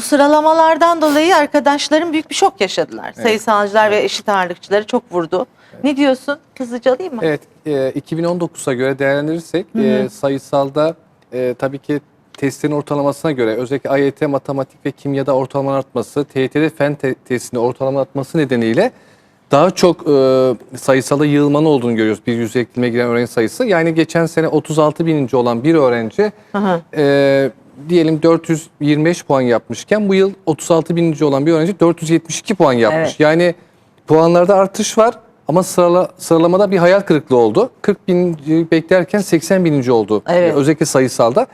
bu sıralamalardan dolayı arkadaşlarım büyük bir şok yaşadılar. Sayısalcılar ve eşit ağırlıkçıları çok vurdu. Ne diyorsun? Hızlıca alayım mı? Evet, e, 2019'a göre değerlendirirsek e, sayısalda e, tabii ki testlerin ortalamasına göre özellikle AYT matematik ve kimyada ortalama artması, TYT'de fen te- testinde ortalama artması nedeniyle daha çok e, sayısala yığılmanın olduğunu görüyoruz bir yüz eklime giren öğrenci sayısı. Yani geçen sene 36 bininci olan bir öğrenci Aha. e, diyelim 425 puan yapmışken bu yıl 36 bininci olan bir öğrenci 472 puan yapmış. Evet. Yani puanlarda artış var ama sırala, sıralamada bir hayal kırıklığı oldu. 40 bininci beklerken 80 bininci oldu. Evet. Özellikle sayısalda.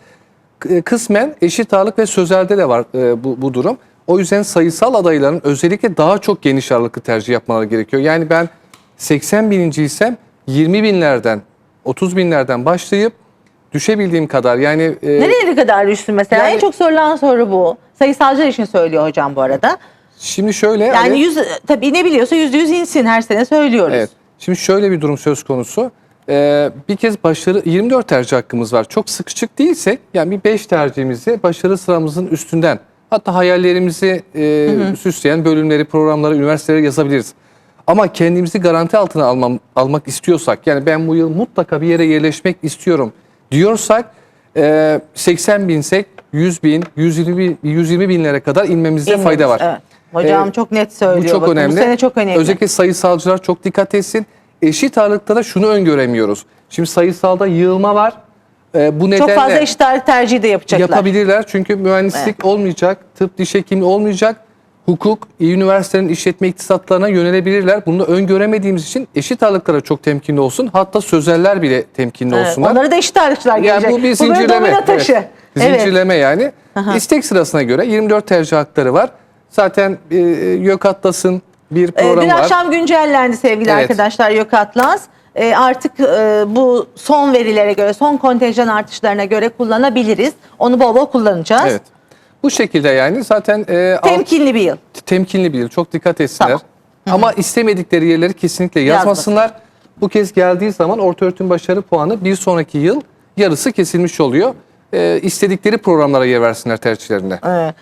Kısmen eşit ağırlık ve sözelde de var e, bu, bu durum. O yüzden sayısal adayların özellikle daha çok geniş ağırlıklı tercih yapmaları gerekiyor. Yani ben 80 bininciysem 20 binlerden 30 binlerden başlayıp düşebildiğim kadar yani e, Nereye kadar düştün mesela? yani- en çok sorulan soru bu. Sayısalcılar için söylüyor hocam bu arada. şimdi şöyle Yani hani- yüz, tabii ne biliyorsa yüzde yüz insin her sene söylüyoruz. Evet. Şimdi şöyle bir durum söz konusu. Ee, bir kez başarı 24 tercih hakkımız var. Çok sıkışık değilsek yani bir 5 tercihimizi başarı sıramızın üstünden hatta hayallerimizi e, süsleyen bölümleri, programları, üniversitelere yazabiliriz. Ama kendimizi garanti altına almam, almak istiyorsak yani ben bu yıl mutlaka bir yere yerleşmek istiyorum diyorsak e, 80 binsek 100 bin, 120 bin, 120 binlere kadar inmemizde İnmemiz, fayda var. Evet. Hocam Ee, çok net söylüyor. bu çok Bakın önemli. Bu sene çok önemli. Özellikle sayısalcılar çok dikkat etsin. Eşit ağırlıkta da şunu öngöremiyoruz. Şimdi sayısalda yığılma var. Ee, bu nedenle çok fazla eşit ağırlık tercihi de yapacaklar. yapabilirler. Çünkü mühendislik olmayacak, tıp, diş hekimliği olmayacak. Hukuk, iyi üniversitelerin işletme iktisatlarına yönelebilirler. Bunu da öngöremediğimiz için eşit ağırlıklara çok temkinli olsun. Hatta sözeller bile temkinli Evet, olsunlar. onları da eşit ağırlıkçılar gelecek. Yani bu bir zincirleme. domino taşı. Evet. Evet. Zincirleme yani. İstek sırasına göre 24 tercih hakları var. Zaten e, Yok Atlas'ın bir Ee, programı Dün var. akşam güncellendi sevgili Evet. arkadaşlar Yok Atlas. Ee, artık e, bu son verilere göre, son kontenjan artışlarına göre kullanabiliriz. Onu bol bol kullanacağız. Evet. Bu şekilde yani zaten e, Temkinli bir yıl. temkinli bir yıl. Çok dikkat etsinler. Tamam. Ama istemedikleri yerleri kesinlikle yazmasınlar. Bu kez geldiği zaman ortaöğretim başarı puanı bir sonraki yıl yarısı kesilmiş oluyor. E, istedikleri programlara yer versinler tercihlerinde. Evet.